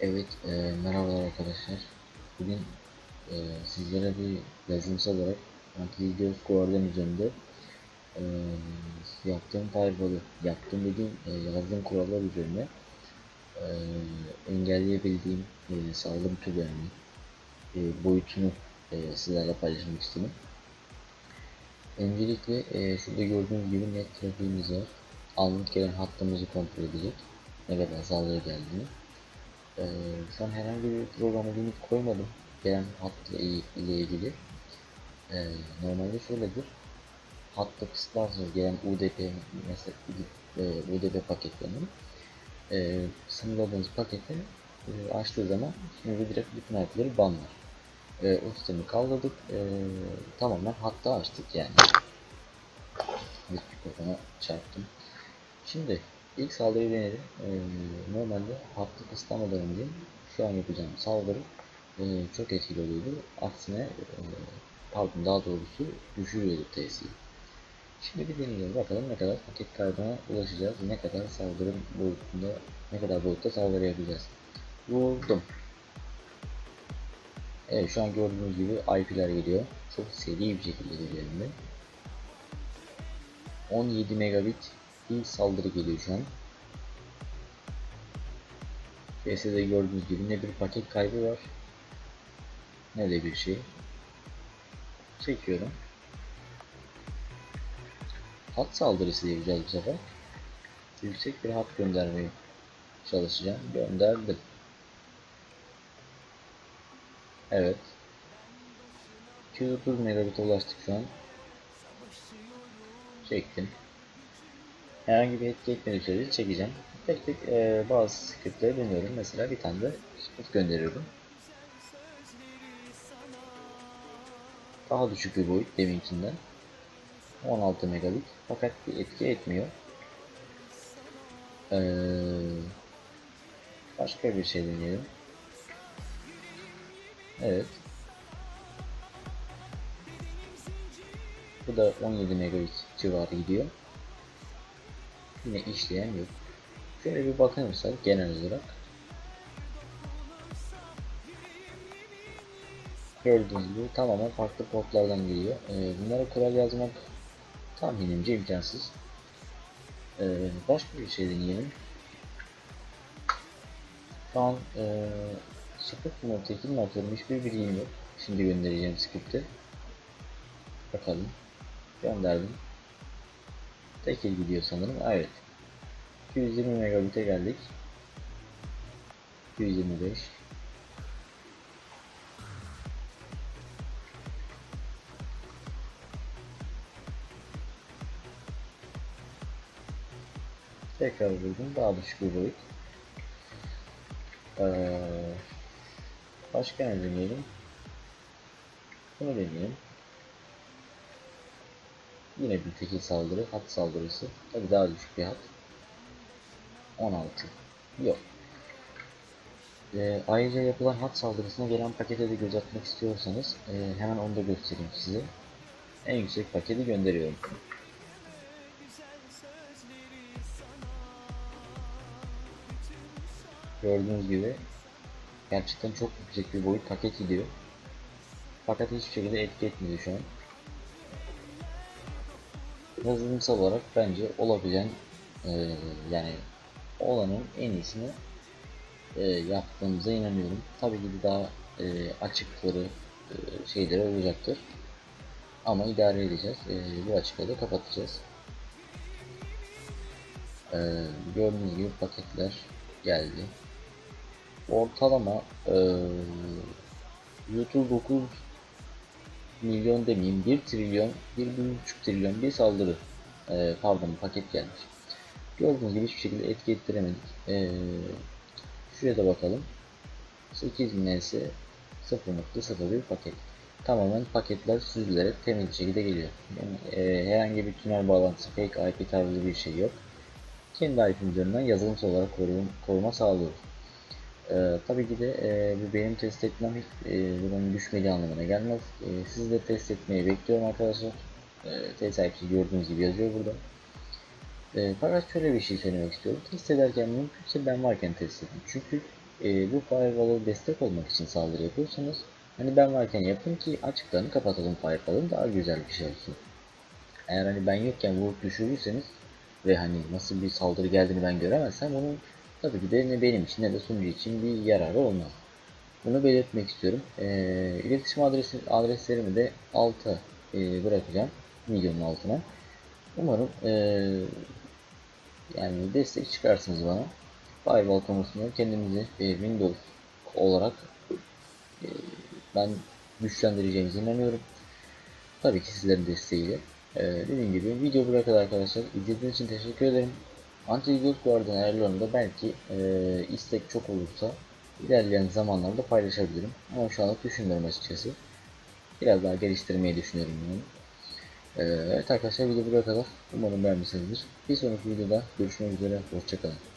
Evet, e, merhabalar arkadaşlar. Bugün e, sizlere bir yazılımsal olarak Antivideos Guardian üzerinde e, yaptığım firewall'ı, yaptığım dediğim e, yazdığım kurallar üzerine e, engelleyebildiğim e, sağlam türlerini, e, boyutunu e, sizlerle paylaşmak istedim. Öncelikle e, şurada gördüğünüz gibi net trafiğimiz var. Anlık gelen hattımızı kontrol edecek. Ne kadar saldırı geldiğini. Ee, şu an herhangi bir programa limit koymadım gelen hatla i- ile ilgili. Ee, normalde şöyledir. Hatta kısıtlarsınız gelen UDP mesela e, UDP paketlerinin e, sınırladığınız paketi e, açtığı zaman şimdi direkt bütün hatları banlar. E, o sistemi kaldırdık. E, tamamen hatta açtık yani. Mikrofona çarptım. Şimdi ilk saldırıyı denedim. Ee, normalde hattı kısıtlamadan önce şu an yapacağım saldırı e, çok etkili oluyordu. Aksine e, pardon daha doğrusu düşürüyordu TS'yi. Şimdi bir deneyelim bakalım ne kadar paket kaybına ulaşacağız. Ne kadar saldırı boyutunda ne kadar boyutta saldırı yapacağız. Vurdum. Evet şu an gördüğünüz gibi IP'ler geliyor. Çok seri bir şekilde geliyor hem de. 17 megabit bir saldırı geliyor şu an. PS'de gördüğünüz gibi ne bir paket kaybı var ne de bir şey. Çekiyorum. Hat saldırısı yapacağız bu sefer. Yüksek bir hat göndermeye çalışacağım. Gönderdim. Evet. 230 megabit ulaştık şu an. Çektim. Herhangi bir etki etmediği sürece çekeceğim. Tek tek e, bazı scriptleri deniyorum. Mesela bir tane de script gönderiyorum. Daha düşük bir boyut deminkinden. 16 megabit. Fakat bir etki etmiyor. Ee, başka bir şey deneyelim. Evet. Bu da 17 megabit civarı gidiyor. Yine işleyen yok. Şöyle bir bakınırsak genel olarak gördüğünüz gibi tamamen farklı portlardan geliyor. Ee, bunlara kural yazmak tahminimce imkansız. Ee, başka bir şey deneyelim. Şu an e, 0.2 mi atıyorum hiçbir bilgim yok. Şimdi göndereceğim script'i. Bakalım. Gönderdim. Tekil gidiyor sanırım. Evet. 220 megabit'e geldik. 225 Tekrar vurdum. Daha düşük bir boyut. Ee, başka ne deneyelim? Bunu deneyelim. Yine bir tekil saldırı, hat saldırısı. Tabi daha düşük bir hat. 16. Yok. Ee, ayrıca yapılan hat saldırısına gelen pakete de göz atmak istiyorsanız e, hemen onu da göstereyim size. En yüksek paketi gönderiyorum. Gördüğünüz gibi gerçekten çok yüksek bir boyut paket gidiyor. Fakat hiçbir şekilde etki etmedi şu an. Yazılımsal olarak bence olabilen e, yani olanın en iyisini e, yaptığımıza inanıyorum. Tabii ki daha e, açıkları e, şeyleri olacaktır. Ama idare edeceğiz. E, bu açıkları da kapatacağız. E, gördüğünüz gibi paketler geldi. Ortalama e, YouTube 9 milyon demeyeyim 1 trilyon 1,5 trilyon bir saldırı e, pardon paket gelmiş. Gördüğünüz gibi hiçbir şekilde etki ettiremedik. E, şuraya da bakalım. 8000 ise 0.01 paket. Tamamen paketler süzülerek temiz şekilde geliyor. Yani, e, herhangi bir tünel bağlantısı, fake IP tarzı bir şey yok. Kendi IP'm üzerinden yazılımsal olarak koruma, koruma sağlıyoruz. Ee, tabii ki de e, bu benim test etmem hiç e, bunun düşmediği anlamına gelmez. E, sizi de test etmeyi bekliyorum arkadaşlar. E, test IP'si gördüğünüz gibi yazıyor burada. E, fakat şöyle bir şey söylemek istiyorum. Test ederken mümkünse ben varken test edin. Çünkü e, bu firewall'a destek olmak için saldırı yapıyorsanız hani ben varken yapın ki açıklarını kapatalım firewall'ın daha güzel bir şey olsun. Eğer hani ben yokken vurup düşürürseniz ve hani nasıl bir saldırı geldiğini ben göremezsem onun tabii ki de ne benim için ne de sunucu için bir yararı olmaz. Bunu belirtmek istiyorum. E, iletişim adresi, adreslerimi de alta e, bırakacağım videonun altına. Umarım e, yani destek çıkarsınız bana. Firewall konusunda kendimizi e, Windows olarak e, ben güçlendireceğimize inanıyorum. Tabii ki sizlerin desteğiyle. E, dediğim gibi video buraya kadar arkadaşlar. İzlediğiniz için teşekkür ederim. Antivirus Guardian belki e, istek çok olursa ilerleyen zamanlarda paylaşabilirim. Ama şu anlık düşünmüyorum açıkçası. Biraz daha geliştirmeyi düşünüyorum bunu. Ee, evet arkadaşlar video buraya kadar. Umarım beğenmişsinizdir. Bir sonraki videoda görüşmek üzere. Hoşçakalın.